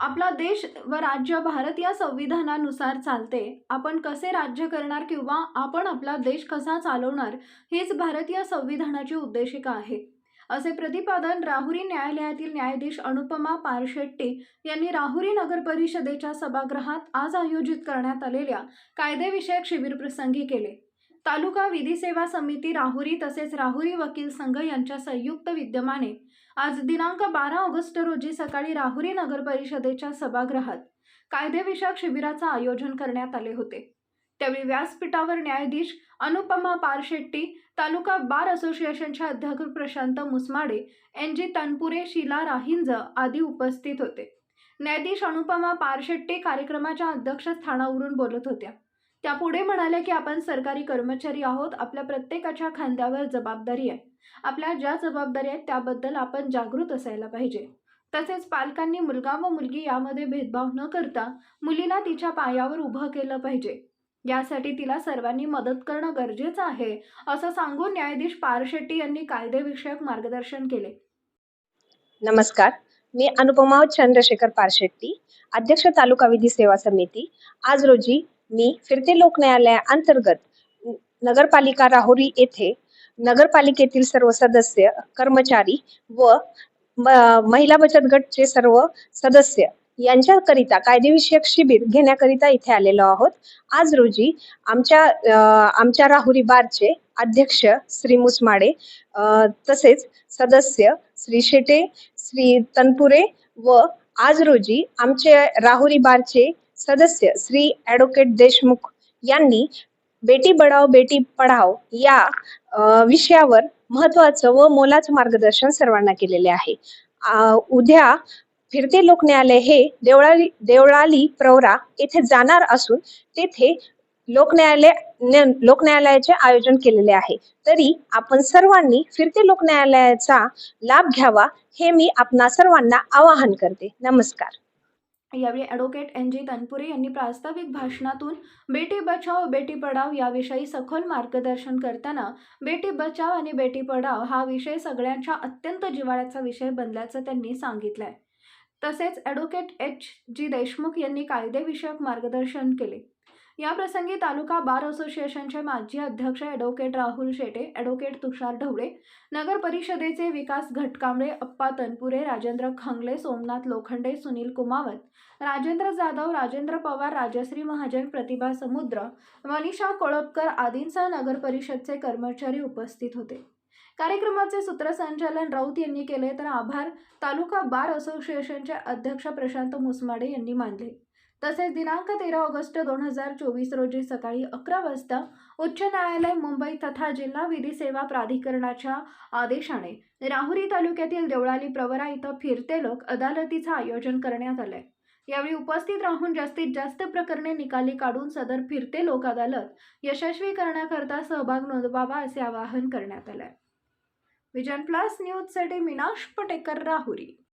आपला देश व राज्य भारतीय संविधानानुसार चालते. आपण कसे राज्य करणार किंवा आपण आपला देश कसा चालवणार हीच भारतीय संविधानाची उद्देशिका आहे. असे प्रतिपादन राहुरी न्यायालयातील न्यायाधीश अनुपमा पारशेट्टी यांनी राहुरी नगर परिषदेच्या सभागृहात आज आयोजित करण्यात आलेल्या कायदेविषयक शिबिर प्रसंगी केले. तालुका विधी सेवा समिती राहुरी तसेच राहुरी वकील संघ यांच्या संयुक्त विद्यमाने आज दिनांक बारा ऑगस्ट रोजी सकाळी राहुरी नगर परिषदेच्या सभागृहात कायदेविषयक शिबिराचं आयोजन करण्यात आले होते. त्यावेळी व्यासपीठावर न्यायाधीश अनुपमा पारशेट्टी तालुका बार असोसिएशनच्या अध्यक्ष प्रशांत मुसमाडे एन जी तनपुरे शिला राहिंज आदी उपस्थित होते. न्यायाधीश अनुपमा पारशेट्टी कार्यक्रमाच्या अध्यक्षस्थानावरून बोलत होत्या. त्या पुढे म्हणाल्या की आपण सरकारी कर्मचारी आहोत. आपल्या प्रत्येकाच्या खांद्यावर जबाबदारी आहे. आपल्या ज्या जबाबदारी आहेत त्याबद्दल आपण जागृत असायला पाहिजे. तसेच पालकांनी मुलगा व मुलगी यामध्ये भेदभाव न करता मुलीला तिच्या पायावर उभं केलं पाहिजे. यासाठी तिला सर्वांनी मदत करणं गरजेचं आहे असं सांगून न्यायाधीश पारशेट्टी यांनी कायदेविषयक मार्गदर्शन केले. नमस्कार. मी अनुपमा चंद्रशेखर पारशेट्टी अध्यक्ष तालुका विधी सेवा समिती. आज रोजी मी फिरते लोक न्यायालया अंतर्गत नगरपालिका राहुरी येथे नगरपालिकेतील सर्व सदस्य कर्मचारी व म- महिला बचत गटचे सर्व सदस्य यांच्याकरिता कायदेविषयक शिबिर घेण्याकरिता इथे आलेलो आहोत. आज रोजी आमच्या आमच्या राहुरी बारचे अध्यक्ष श्री मुसमाडे तसेच सदस्य श्री शेटे श्री तनपुरे व आज रोजी आमचे राहुरी बारचे सदस्य श्री ॲडव्होकेट देशमुख यांनी बेटी बढाओ बेटी पढाओ या विषयावर महत्वाचं व मोलाचं मार्गदर्शन सर्वांना केलेले आहे. उद्या फिरते लोक न्यायालय हे देवळाली देवळाली प्रवरा येथे जाणार असून तेथे लोक न्यायालय लोक न्यायालयाचे आयोजन केलेले आहे. तरी आपण सर्वांनी फिरते लोक न्यायालयाचा लाभ घ्यावा हे मी आपणा सर्वांना आवाहन करते. नमस्कार. यावेळी ॲडव्होकेट एन जी तनपुरे यांनी प्रास्ताविक भाषणातून बेटी बचाव बेटी पढाव याविषयी सखोल मार्गदर्शन करताना बेटी बचाव आणि बेटी पढाव हा विषय सगळ्यांच्या अत्यंत जिव्हाळ्याचा विषय बनल्याचं त्यांनी सांगितलं आहे तसेच ॲडव्होकेट एच जी देशमुख यांनी कायदेविषयक मार्गदर्शन केले. याप्रसंगी तालुका बार असोसिएशनचे माजी अध्यक्ष ॲडव्होकेट राहुल शेटे ॲडव्होकेट तुषार ढवळे नगर परिषदेचे विकास घटकांबळे अप्पा तनपुरे राजेंद्र खंगले सोमनाथ लोखंडे सुनील कुमावत राजेंद्र जाधव राजेंद्र पवार राजश्री महाजन प्रतिभा समुद्र मनीषा कोळपकर आदींसह नगर परिषदचे कर्मचारी उपस्थित होते. कार्यक्रमाचे सूत्रसंचालन राऊत यांनी केले तर आभार तालुका बार असोसिएशनचे अध्यक्ष प्रशांत मुसमाडे यांनी मानले. तसेच दिनांक तेरा ऑगस्ट दोन हजार चोवीस रोजी सकाळी अकरा वाजता उच्च न्यायालय मुंबई तथा जिल्हा विधी सेवा प्राधिकरणाच्या आदेशाने राहुरी तालुक्यातील देवळाली प्रवरा इथं फिरते लोक अदालतीचं आयोजन करण्यात आलंय. यावेळी उपस्थित राहून जास्तीत जास्त प्रकरणे निकाली काढून सदर फिरते लोक अदालत यशस्वी करण्याकरता सहभाग नोंदवावा असे आवाहन करण्यात आलंय. विजन प्लस न्यूजसाठी मीनाश पटेकर राहुरी.